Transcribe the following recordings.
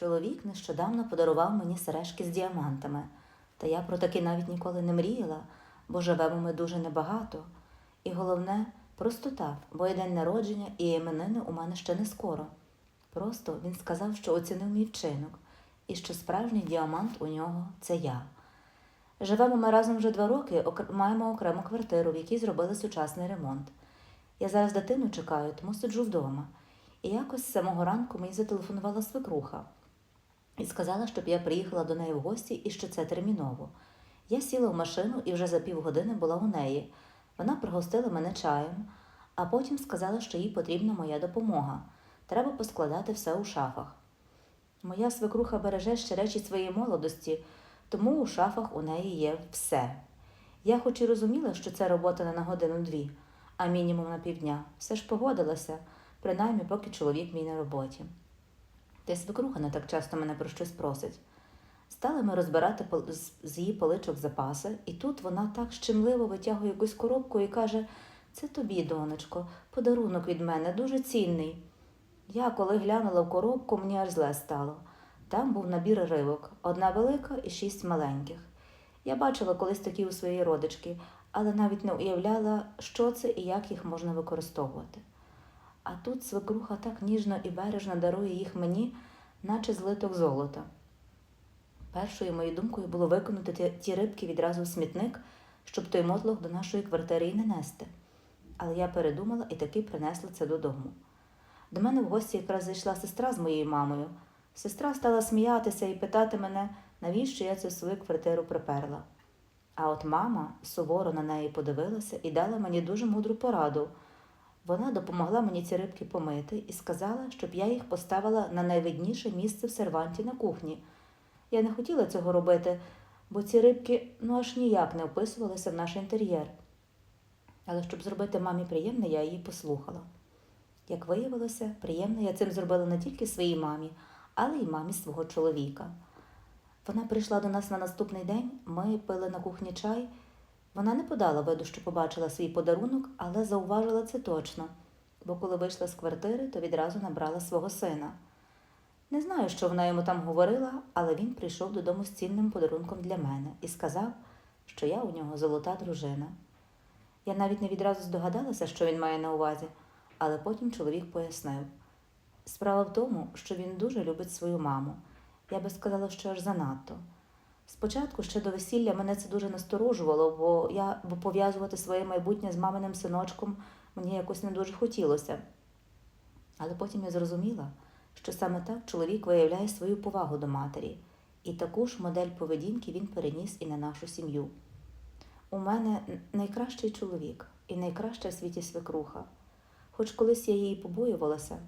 Чоловік нещодавно подарував мені сережки з діамантами, та я про таке навіть ніколи не мріяла, бо живемо ми дуже небагато. І головне, просто так, бо є день народження і іменини у мене ще не скоро. Просто він сказав, що оцінив мій вчинок, і що справжній діамант у нього це я. Живемо ми разом вже два роки, маємо окрему квартиру, в якій зробили сучасний ремонт. Я зараз дитину чекаю, тому сиджу вдома. І якось з самого ранку мені зателефонувала свекруха і сказала, щоб я приїхала до неї в гості і що це терміново. Я сіла в машину і вже за півгодини була у неї. Вона пригостила мене чаєм, а потім сказала, що їй потрібна моя допомога. Треба поскладати все у шафах. Моя свекруха береже ще речі своєї молодості, тому у шафах у неї є все. Я хоч і розуміла, що це робота не на годину-дві, а мінімум на півдня, все ж погодилася, принаймні поки чоловік мій на роботі. Та й свекруха не так часто мене про щось просить. Стали ми розбирати з- її поличок запаси, і тут вона так щемливо витягує якусь коробку і каже: Це тобі, донечко, подарунок від мене дуже цінний. Я, коли глянула в коробку, мені аж зле стало. Там був набір ривок, одна велика і шість маленьких. Я бачила колись такі у своєї родички, але навіть не уявляла, що це і як їх можна використовувати. А тут свекруха так ніжно і бережно дарує їх мені, наче злиток золота. Першою моєю думкою було виконати ті, рибки відразу в смітник, щоб той мотлох до нашої квартири і не нести. Але я передумала і таки принесла це додому. До мене в гості якраз зайшла сестра з моєю мамою. Сестра стала сміятися і питати мене, навіщо я цю свою квартиру приперла. А от мама суворо на неї подивилася і дала мені дуже мудру пораду. Вона допомогла мені ці рибки помити і сказала, щоб я їх поставила на найвидніше місце в серванті на кухні. Я не хотіла цього робити, бо ці рибки ну аж ніяк не вписувалися в наш інтер'єр. Але щоб зробити мамі приємне, я її послухала. Як виявилося, приємно я цим зробила не тільки своїй мамі, але й мамі свого чоловіка. Вона прийшла до нас на наступний день, ми пили на кухні чай. Вона не подала виду, що побачила свій подарунок, але зауважила це точно, бо коли вийшла з квартири, то відразу набрала свого сина. Не знаю, що вона йому там говорила, але він прийшов додому з цінним подарунком для мене і сказав, що я у нього золота дружина. Я навіть не відразу здогадалася, що він має на увазі, але потім чоловік пояснив. Справа в тому, що він дуже любить свою маму. Я би сказала, що аж занадто. Спочатку, ще до весілля, мене це дуже насторожувало, бо я бо пов'язувати своє майбутнє з маминим синочком мені якось не дуже хотілося. Але потім я зрозуміла, що саме так чоловік виявляє свою повагу до матері, і таку ж модель поведінки він переніс і на нашу сім'ю. У мене найкращий чоловік і найкраща в світі свекруха. Хоч колись я її побоювалася,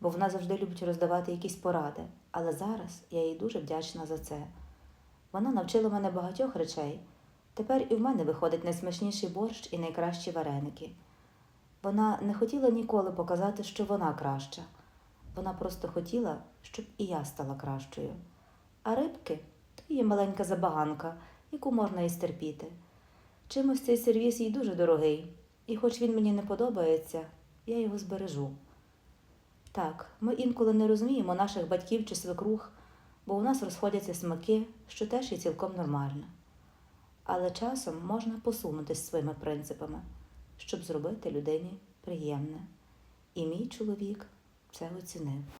бо вона завжди любить роздавати якісь поради, але зараз я їй дуже вдячна за це. Вона навчила мене багатьох речей. Тепер і в мене виходить найсмачніший борщ і найкращі вареники. Вона не хотіла ніколи показати, що вона краща. Вона просто хотіла, щоб і я стала кращою. А рибки то є маленька забаганка, яку можна і стерпіти. Чимось цей сервіс їй дуже дорогий, і хоч він мені не подобається, я його збережу. Так, ми інколи не розуміємо наших батьків чи свекрух, бо у нас розходяться смаки, що теж є цілком нормально. Але часом можна посунутися своїми принципами, щоб зробити людині приємне. І мій чоловік це оцінив.